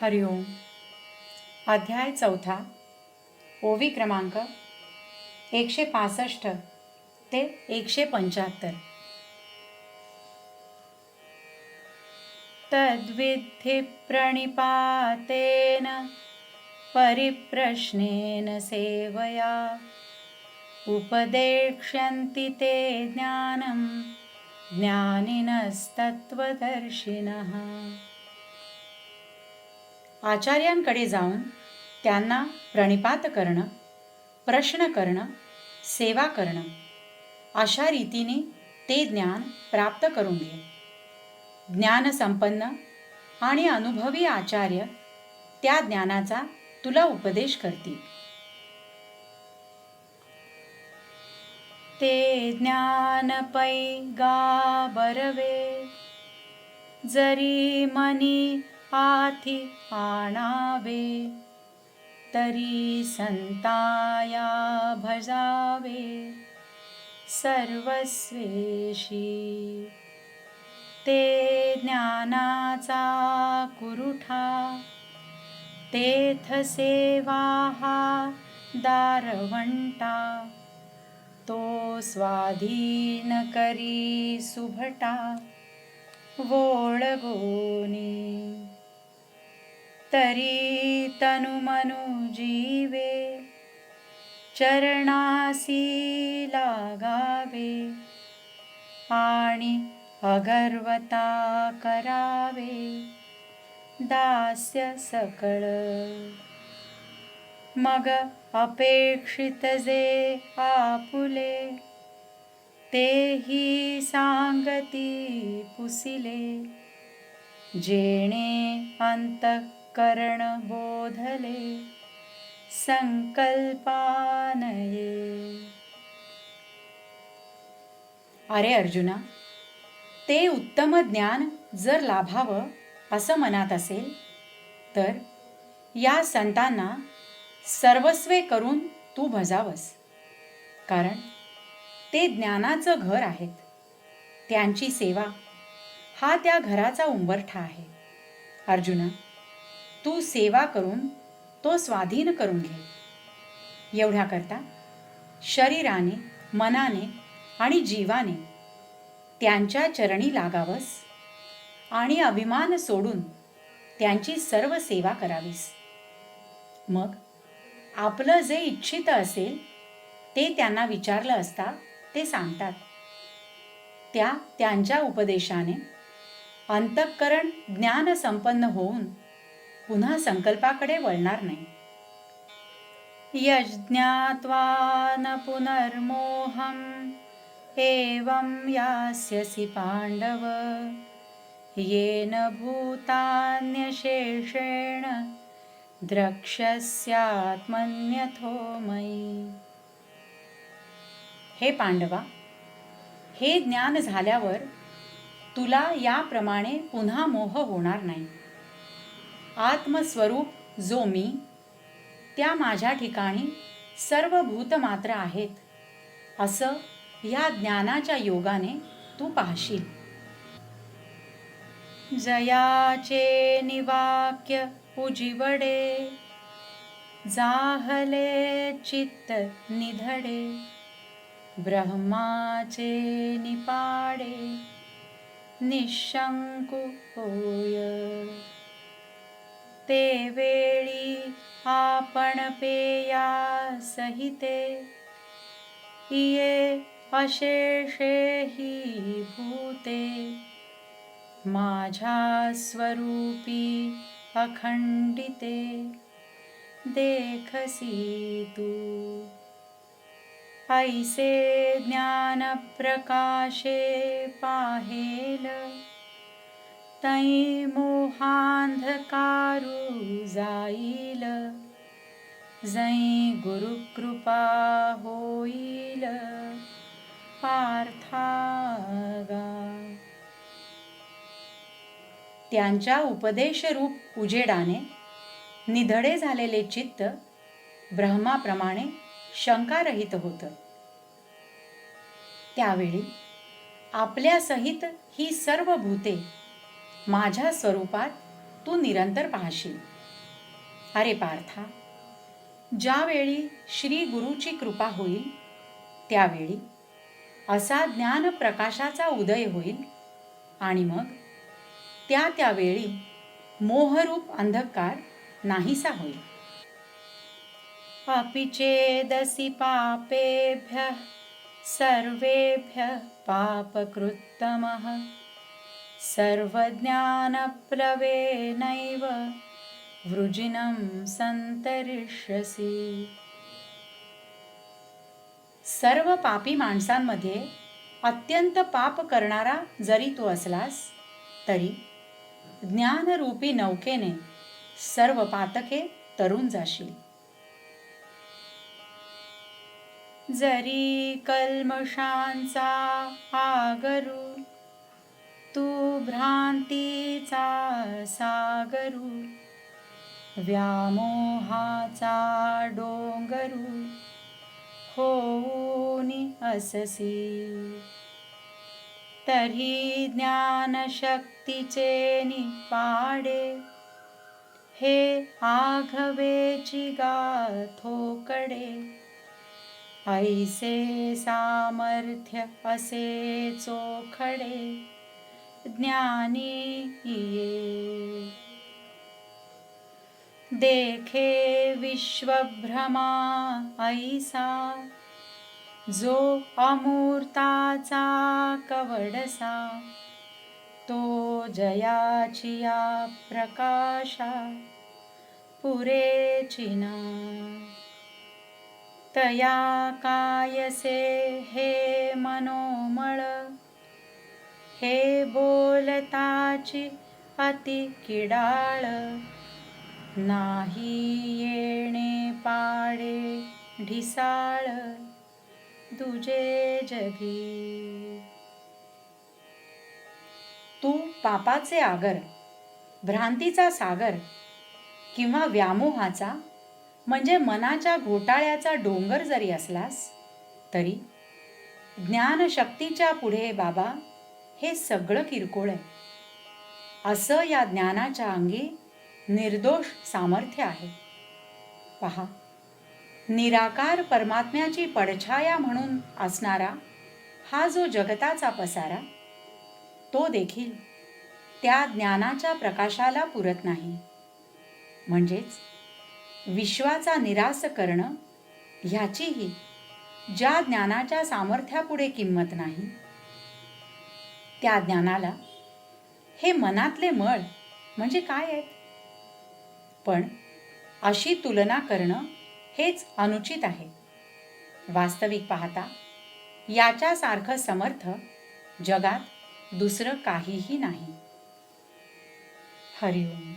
हरिओम अध्याय चौथा ओवी क्रमांक एकशे पासष्ट ते एकशे पंच्याहत्तर. तद्विद्धि प्रणिपातेन परिप्रश्नेन सेवया उपदेक्ष्यन्ति ते ज्ञानं ज्ञानिनस्तत्त्वदर्शिनः. आचार्यांकडे जाऊन त्यांना प्रणिपात करणं प्रश्न करणं सेवा करणं अशा रीतीने ते ज्ञान प्राप्त करून घे. ज्ञानसंपन्न आणि अनुभवी आचार्य त्या ज्ञानाचा तुला उपदेश करतील. ते ज्ञान पै गा बरवे जरी मनी आथी आणावे तरी संताया भजावे सर्वस्वेशी ते ज्ञानाचा कुरुठा तेथ सेवा हा दारवंटा तो स्वाधीन करी सुभटा वोळगोनी तरी तनुमनु जीवे चरणासी लागावे आणि अगर्वता करावे दास्य सकळ. मग अपेक्षित जे आपुले तेही सांगती पुसिले जेणे कर्ण बोधले संकल्पानये. अरे अर्जुना ते उत्तम ज्ञान जर लाभावं असं मनात असेल तर या संतांना सर्वस्वे करून तू भजावस. कारण ते ज्ञानाचं घर आहेत. त्यांची सेवा हा त्या घराचा उंबरठा आहे. अर्जुना तू सेवा करून तो स्वाधीन करून घे. एवढ्याकरता शरीराने मनाने आणि जीवाने त्यांच्या चरणी लागावस आणि अभिमान सोडून त्यांची सर्व सेवा करावीस. मग आपलं जे इच्छित असेल ते त्यांना विचारलं असता ते सांगतात. त्या त्यांच्या उपदेशाने अंतःकरण ज्ञान संपन्न होऊन पुन्हा संकल्पाकडे वळणार नाही. यज्ञात्वान पुनर्मोहम एवं यास्यसि पाण्डव येन भूतान्यशेषेण द्रक्ष्यस्यात्मन्यथो मयी हे पांडवा हे ज्ञान झाल्यावर तुला याप्रमाणे पुन्हा मोह होणार नाही. आत्मस्वरूप जो मी त्या माझ्या ठिकाणी सर्व भूतमात्र आहेत. असं या ज्ञानाच्या योगाने तू पाहशील. जयाचे निवाक्य उजिवडे जाहले चित्त निधडे ब्रह्माचे निपाडे निशंकु होय. ते वेळी आपण पेया सहिते. इये अशेषे ही भूते. माझ्या स्वरूपी अखंडिते. देखसी तू. ऐसे ज्ञान प्रकाशे पाहेल. तै मोहांधकारू जाईल। जै गुरुकृपा होईल। पार्थागा त्यांच्या उपदेशरूप उजेडाने निधडे झालेले चित्त ब्रह्माप्रमाणे शंकारहित होतं. त्यावेळी आपल्या सहित ही सर्व भूते माझ्या स्वरूपात तू निरंतर पाहशील. अरे पार्था ज्यावेळी श्री गुरुची कृपा होईल त्यावेळी असा ज्ञान प्रकाशाचा उदय होईल आणि मग त्या त्यावेळी मोहरूप अंधकार नाहीसा होईल. अपि चेदसि पापेभ्यः सर्वेभ्यः पापकृत्तमः। सर्वज्ञानप्लवेनैव वृजिनं संतरिष्यसि सर्व पापी माणसांमध्ये अत्यंत पाप करणारा जरी तू असलास तरी ज्ञानरूपी नौकेने सर्व पातके तरून जाशील। जरी कल्मशांचा आगरू तू भ्रांतीचा सागरू व्यामोहाचा डोंगरू होऊनी अससी. तरी ज्ञानशक्तीचे निपाडे हे आघवेची गाथोकडे ऐसे सामर्थ्य असे चोखडे. ज्ञानी ये। देखे विश्वभ्रमा ऐसा जो अमूर्ताचा कवडसा तो जयाचिया प्रकाशा पुरेचिना। तया कायसे हे मनोमळ हे बोलताची अति किडाळ. नाही येणे पाडे ढिसाळ. दुजे जगी. तू पापाचे आगर भ्रांतीचा सागर किंवा व्यामोहाचा म्हणजे मनाच्या घोटाळ्याचा डोंगर जरी असलास तरी ज्ञानशक्तीच्या पुढे बाबा हे सगळं किरकोळ आहे. असं या ज्ञानाच्या अंगी निर्दोष सामर्थ्य आहे. पहा निराकार परमात्म्याची पडछाया म्हणून असणारा हा जो जगताचा पसारा तो देखील त्या ज्ञानाच्या प्रकाशाला पुरत नाही. म्हणजेच विश्वाचा निरास करणं ह्याचीही ज्या ज्ञानाच्या सामर्थ्यापुढे किंमत नाही त्या ज्ञानाला. हे मनातले मळ म्हणजे काय आहेत? पण अशी तुलना करणं हेच अनुचित आहे. वास्तविक पाहता याच्यासारखं समर्थ जगात दुसरं काहीही नाही. हरिओम.